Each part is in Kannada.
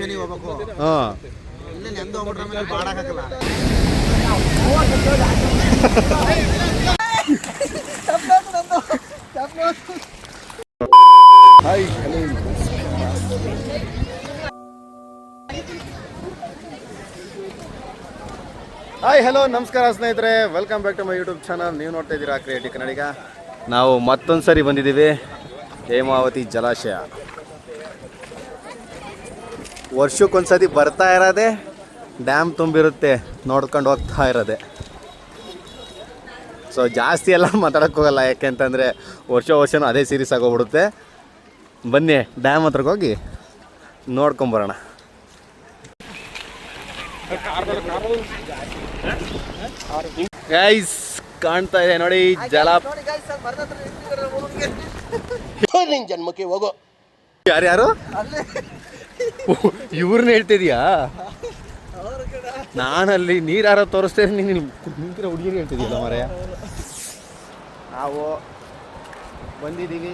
ಶನಿ ಹೋಗ್ಬೇಕು. ಹಾಂ. ಇಲ್ಲೇ ನೆಂದು ಹೋಗ್ಬಿಟ್ರೆ ಆಮೇಲೆ ಮಾಡಕ್ಕಾಗಲ್ಲ ಹಾಯ್ ಹಲೋ ಹಾಯ್ ಹಲೋ ನಮಸ್ಕಾರ ಸ್ನೇಹಿತರೆ. Welcome back to my YouTube channel ನೀವು ನೋಡ್ತಾ ಇದ್ದೀರಾ ಕ್ರಿಯೇಟಿವ್ ಕನ್ನಡಿಗ ನಾವು ಮತ್ತೊಂದು ಸರಿ ಬಂದಿದ್ದೀವಿ ಹೇಮಾವತಿ ಜಲಾಶಯ. ವರ್ಷಕ್ಕೊಂದ್ಸತಿ ಬರ್ತಾ ಇರೋದೆ ಡ್ಯಾಮ್ ತುಂಬಿರುತ್ತೆ ನೋಡ್ಕೊಂಡು ಹೋಗ್ತಾ ಇರೋದೆ. ಸೊ ಜಾಸ್ತಿ ಎಲ್ಲ ಮಾತಾಡೋಕ್ಕೋಗಲ್ಲ ಯಾಕೆಂತಂದರೆ ವರ್ಷ ವರ್ಷನೂ ಅದೇ ಸೀರೀಸ್ ಆಗೋಗ್ಬಿಡುತ್ತೆ. ಬನ್ನಿ ಡ್ಯಾಮ್ ಹತ್ರಕ್ಕೆ ಹೋಗಿ ನೋಡ್ಕೊಂಬರೋಣ. ಗೈಸ್ ಕಾಣ್ತಾ ಇದೆ ನೋಡಿ ಜಲ ನಿನ್ ಜನ್ಮಕ್ಕೆ ಹೋಗೋ. ಯಾರ್ಯಾರು? ಇವ್ರನ್ನ ಹೇಳ್ತಿದ್ಯಾ? ನಾನಲ್ಲಿ ನೀರು ಯಾರೋ ತೋರಿಸ್ತೇನೆ ನೀನು ನಿಂತಿರೋ ಹುಡುಗಿರು ಹೇಳ್ತಿದ್ಯಲ್ಲ ಮರೆಯ? ನಾವು ಬಂದಿದ್ದೀವಿ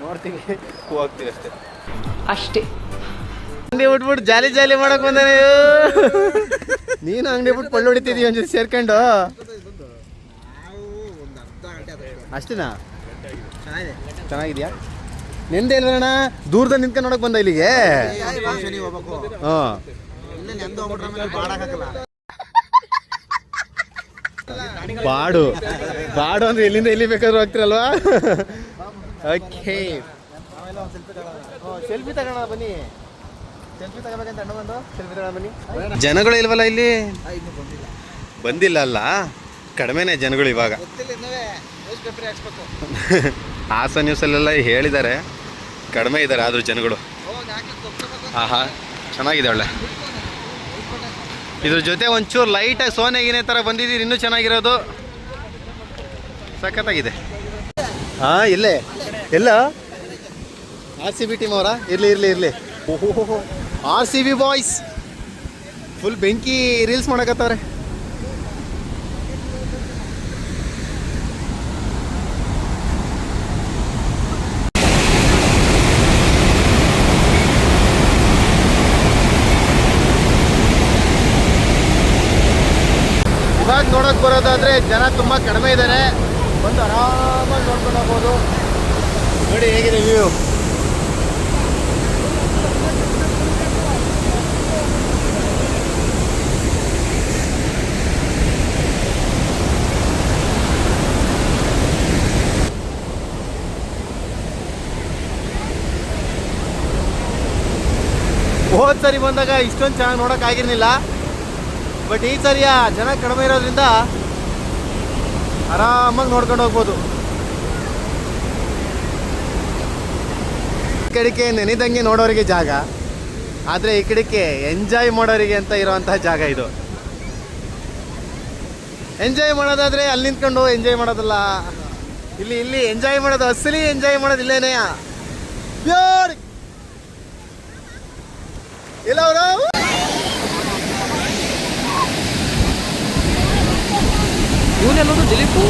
ನೋಡ್ತೀವಿ ಹೋಗ್ತೀವಿ ಅಷ್ಟೇ. ಅಷ್ಟೇ. ಅಂಗಡಿ ಬಿಟ್ಬಿಟ್ಟು ಜಾಲಿ ಜಾಲಿ ಮಾಡಕ್ ಬಂದಾನೆ ನೀನು ಅಂಗಡಿ ಬಿಟ್ಟು ಪಳ್ಳು ಹೊಡಿತಿದೀಯ ಒಂದ್ ಸೇರ್ಕೊಂಡು? ಅಷ್ಟೇನಾ? ಚೆನ್ನಾಗಿದೆ. ಚೆನ್ನಾಗಿದ್ಯಾ ನಿಂದೆ ಇಲ್ವಣ್ಣ ದೂರದಲ್ಲಿ ನಿಂತ್ಕೊಂಡು ನೋಡಕ್ ಬಂದ ಇಲ್ಲಿಗೆ? ಹಾಂ. ಬಾಡು. ಬಾಡು ಅಂದ್ರೆ ಎಲ್ಲಿಂದ ಎಲ್ಲಿ ಬೇಕಾದ್ರೂ ಹೋಗ್ತಿರಲ್ವಾ? ಓಕೆ ಸೆಲ್ಫಿ ತಗೋಣ ಬನ್ನಿ. ಸೆಲ್ಫಿ ತಗೋಬೇಕಂತ ಅಣ್ಣ ಬಂದು. ಸೆಲ್ಫಿ ತಗೋಣ ಬನ್ನಿ. ಜನಗಳು ಇಲ್ವಲ್ಲ ಇಲ್ಲಿ? ಬಂದಿಲ್ಲ. ಅಲ್ಲ. ಕಡಿಮೆನೇ ಜನಗಳು ಇವಾಗ. ಹಾಸ ನ್ಯೂಸಲ್ಲೆಲ್ಲ ಹೇಳಿದ್ದಾರೆ. ಕಡಿಮೆ ಇದ್ದಾರೆ ಆದರೂ ಜನಗಳು. ಆಹಾ, ಚೆನ್ನಾಗಿದೆ ಒಳ್ಳೆ. ಇದ್ರ ಜೊತೆ ಒಂಚೂರು ಲೈಟಾಗಿ ಸೋನೆ ಗೀನೆ ಥರ ಬಂದಿದ್ದೀರಿ, ಇನ್ನೂ ಚೆನ್ನಾಗಿರೋದು. ಸಖತ್ತಾಗಿದೆ. ಹಾಂ, ಇಲ್ಲೇ. ಎಲ್ಲ? ಆರ್ ಸಿ ಬಿ ಟೀಮ್ ಅವರಾ? ಇರಲಿ ಇರಲಿ ಇರಲಿ. ಓಹೋ R C B boys full ಬೆಂಕಿ ರೀಲ್ಸ್ ಮಾಡಕತ್ತವ್ರೆ. ಇವಾಗ ನೋಡಕ್ ಬರೋದಾದ್ರೆ ಜನ ತುಂಬಾ ಕಡಿಮೆ ಇದ್ದಾರೆ ಬಂದು ಆರಾಮಾಗಿ ನೋಡ್ಕೊಂಡು ಹೋಗ್ಬೋದು. ನೋಡಿ ಹೇಗಿದೆ ವ್ಯೂ ಹೋದ್ ಸರಿ ಬಂದಾಗ ಇಷ್ಟೊಂದು ಚೆನ್ನಾಗಿ ನೋಡಕ್ ಆಗಿರ್ಲಿಲ್ಲ. ಬಟ್ ಈ ಸರಿಯ ಜನ ಕಡಿಮೆ ಇರೋದ್ರಿಂದ ಆರಾಮಾಗಿ ನೋಡ್ಕೊಂಡು ಹೋಗ್ಬೋದು. ಈ ನೆನೆದಂಗೆ ನೋಡೋರಿಗೆ ಜಾಗ, ಆದರೆ ಈ ಕಡಿಕೆ ಎಂಜಾಯ್ ಮಾಡೋರಿಗೆ ಅಂತ ಇರೋವಂತಹ ಜಾಗ ಇದು. ಎಂಜಾಯ್ ಮಾಡೋದಾದ್ರೆ ಅಲ್ಲಿ ನಿಂತ್ಕೊಂಡು ಎಂಜಾಯ್ ಮಾಡೋದಲ್ಲ. ಇಲ್ಲಿ ಇಲ್ಲಿ ಎಂಜಾಯ್ ಮಾಡೋದು ಅಸಲಿ ಎಂಜಾಯ್ ಮಾಡೋದು ಇಲ್ಲ ಪ್ಯೂರ್ ಇಲ್ಲ ಅವರು ಇವನೆಲ್ಲೋದು ದಿಲೀಪು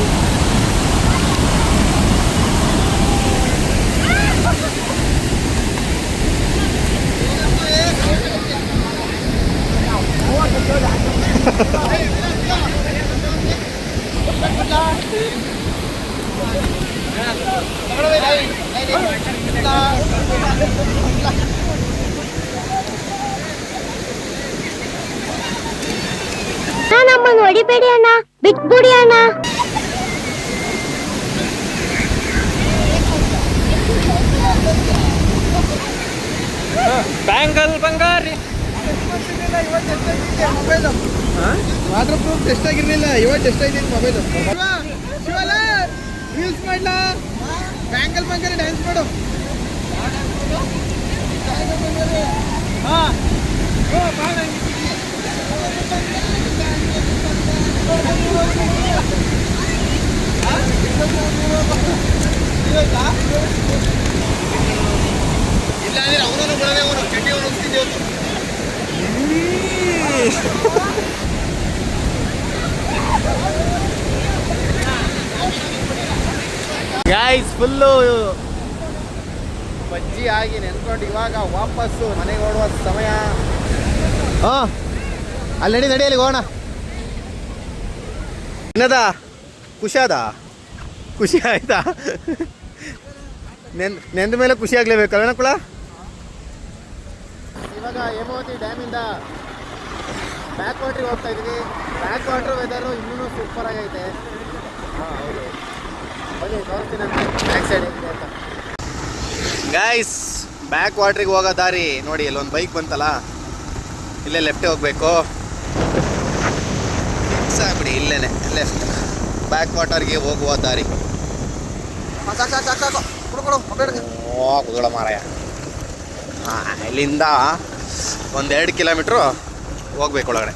ನಮ್ಮನ್ನು ಹೊಡಿಬೇಡಿ ಅಣ್ಣ. ಬಿಟ್ಬಿಡಿ ಅಣ್ಣ. ಬ್ಯಾಂಗಲ್ ಬಂಗಾರಿ. ವಾಟರ್ ಪ್ರೂಫ್ ಟೆಸ್ಟ್ ಆಗಿರ್ಲಿಲ್ಲ ಇವತ್ತು ಟೆಸ್ಟ್ ಆಗಿದೆ ಮೊಬೈಲ್ ಯೂಸ್ ರೀಲ್ಸ್ ಮಾಡ್ಲಾ? ಬ್ಯಾಂಗಲ್ ಬಂಗಾರಿ ಡ್ಯಾನ್ಸ್ ಮಾಡು. ಹಾ. ಇಲ್ಲ ಅಂದ್ರೆ ಅವನನ್ನು ಬರದೆ ಅವನು ಚಡ್ಡಿ ಹೋಗ್ತಿದ್ದೇವೆ ಗಾಯ್ಸ್ ಫುಲ್ಲು ಬಜ್ಜಿ ಆಗಿ ನೆನ್ಕೊಂಡು ಇವಾಗ ವಾಪಸ್ಸು ಮನೆಗೆ ಓಡುವ ಸಮಯ. ಹಾ. ಅಲ್ಲಿ ನಡಿ ನಡಿ ಅಲ್ಲಿಗೆ ಹೋಗೋಣ. ಏನದ? ಖುಷಿ ಅದ ಖುಷಿ ಆಯ್ತಾ? ನೆನ್ ನೆಂದ ಮೇಲೆ ಖುಷಿ ಆಗ್ಲೇಬೇಕಲ್ಲ ಕುಳ ಇವಾಗ ಹೇಮಾವತಿ ಡ್ಯಾಮಿಂದ ಬ್ಯಾಕ್ ವಾಟ್ರಿಗೆ ಹೋಗ್ತಾ ಇದೀವಿ ಬ್ಯಾಕ್ ವಾಟರ್ ವೆದರು ಇನ್ನೂ ಸೂಪರ್ ಆಗೈತೆ. ಹಾಂ ಹೌದು. ಬನ್ನಿ ತೋರಿಸ್ತೀನಿ ಬ್ಯಾಕ್ ಸೈಡ್ ಹೇಗಿದೆ ಅಂತ. ಗೈಸ್ ಬ್ಯಾಕ್ ವಾಟ್ರಿಗೆ ಹೋಗೋ ದಾರಿ ನೋಡಿ ಇಲ್ಲೊಂದು ಬೈಕ್ ಬಂತಲ್ಲ? ಇಲ್ಲೇ ಲೆಫ್ಟೇ ಹೋಗ್ಬೇಕು. ಸಾಕ್ಬಿಡಿ ಇಲ್ಲೇ ಲೆಫ್ಟ್ ಬ್ಯಾಕ್ ವಾಟರ್ಗೆ ಹೋಗುವ ದಾರಿ. ಕುದುಳ ಮಾರಾಯ. ಹಾಂ ಇಲ್ಲಿಂದ ಒಂದೆರಡು ಕಿಲೋಮೀಟ್ರು ಹೋಗ್ಬೇಕು ಒಳಗಡೆ.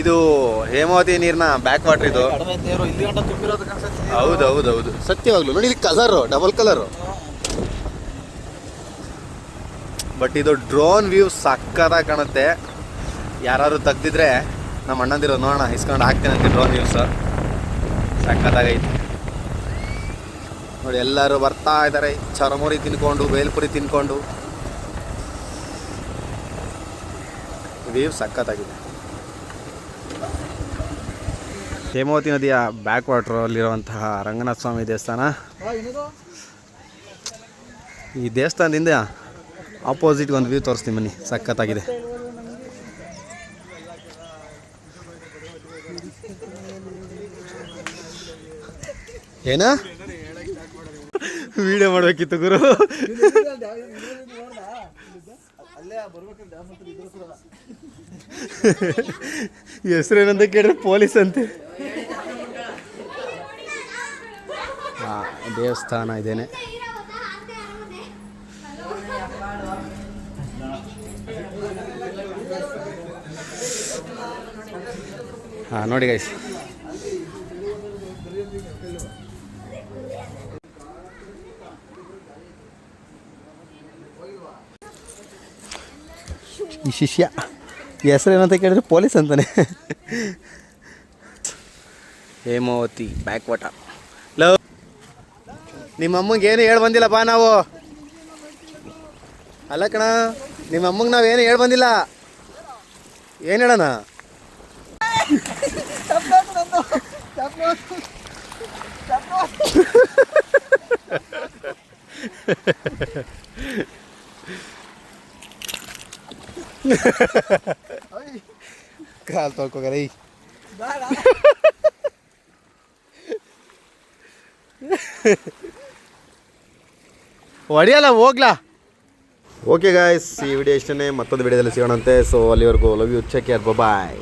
ಇದು ಹೇಮಾವತಿ ನೀರಿನ ಬ್ಯಾಕ್ ವಾಟರ್ ಇದು. ಹೌದು ಹೌದು ಹೌದು ಸತ್ಯವಾಗ್ಲು ನೋಡಿ ಇಲ್ಲಿ ಕಲರು ಡಬಲ್ ಕಲರು ಬಟ್ ಇದು ಡ್ರೋನ್ ವ್ಯೂ ಸಕ್ಕತ್ತಾಗಿ ಕಾಣುತ್ತೆ. ಯಾರು ತೆಗ್ದಿದ್ರೆ ನಮ್ಮ ಅಣ್ಣಂದಿರೋ ನೋಡೋಣ ಇಸ್ಕೊಂಡು ಹಾಕ್ತೇನೆ ಅಂತ ಡ್ರೋನ್ ವ್ಯೂಸ್ ಸಕ್ಕತ್ತಾಗೈತೆ. ನೋಡಿ ಎಲ್ಲರೂ ಬರ್ತಾ ಇದ್ದಾರೆ. ಚರಮುರಿ ತಿನ್ಕೊಂಡು ಬೇಲ್ಪುರಿ ತಿನ್ಕೊಂಡು. ವ್ಯೂ ಸಕ್ಕತ್ತಾಗಿದೆ. ಹೇಮಾವತಿ ನದಿಯ ಬ್ಯಾಕ್ ವಾಟ್ರಲ್ಲಿರುವಂತಹ ರಂಗನಾಥ ಸ್ವಾಮಿ ದೇವಸ್ಥಾನ. ಈ ದೇವಸ್ಥಾನದಿಂದ ಆಪೋಸಿಟ್ ಒಂದು ವ್ಯೂ ತೋರಿಸ್ತೀನಿ ಬನ್ನಿ, ಸಖತ್ತಾಗಿದೆ. ಏನ? ವಿಡಿಯೋ ಮಾಡ್ಬೇಕಿತ್ತು ಗುರು. ಹೆಸರೇನಂತ ಕೇಳಿದ್ರೆ ಪೊಲೀಸ್ ಅಂತೆ ಹಾಂ ದೇವಸ್ಥಾನ ಇದೇನೆ. ಹಾಂ, ನೋಡಿ ಗೈಸ್ ಈ ಶಿಷ್ಯ ಹೆಸರು ಏನಂತ ಕೇಳಿದ್ರೆ ಪೊಲೀಸ್ ಅಂತಾನೆ. ಹೇಮಾವತಿ ಬ್ಯಾಕ್ವಾಟ ಲವ್ ನಿಮ್ಮ ಅಮ್ಮಂಗೆ ಏನು ಹೇಳಿ ಬಂದಿಲ್ಲಪ್ಪ ನಾವು? ಅಲ್ಲ ಕಣ ನಿಮ್ಮ ಅಮ್ಮಂಗೆ ಏನು ಹೇಳಿ ಬಂದಿಲ್ಲ. ಏನು ಹೇಳೋಣ? ಕಾಲ್ ತೊಳ್ಕೊಗಲ್ಲ ಈ ಹೊಡಿಯಲ್ಲ, ಹೋಗ್ಲಾ. ಓಕೆ ಗಾಯ್ಸ್ ಈ ವಿಡಿಯೋ ಇಷ್ಟೇ ಮತ್ತೊಂದು ವಿಡಿಯೋದಲ್ಲಿ ಸಿಗೋಣಂತೆ. ಸೊ ಅಲ್ಲಿವರೆಗೂ ಲವ್ ಯು ಚೆಕ್ ಯಾರ್ ಬಾಯ್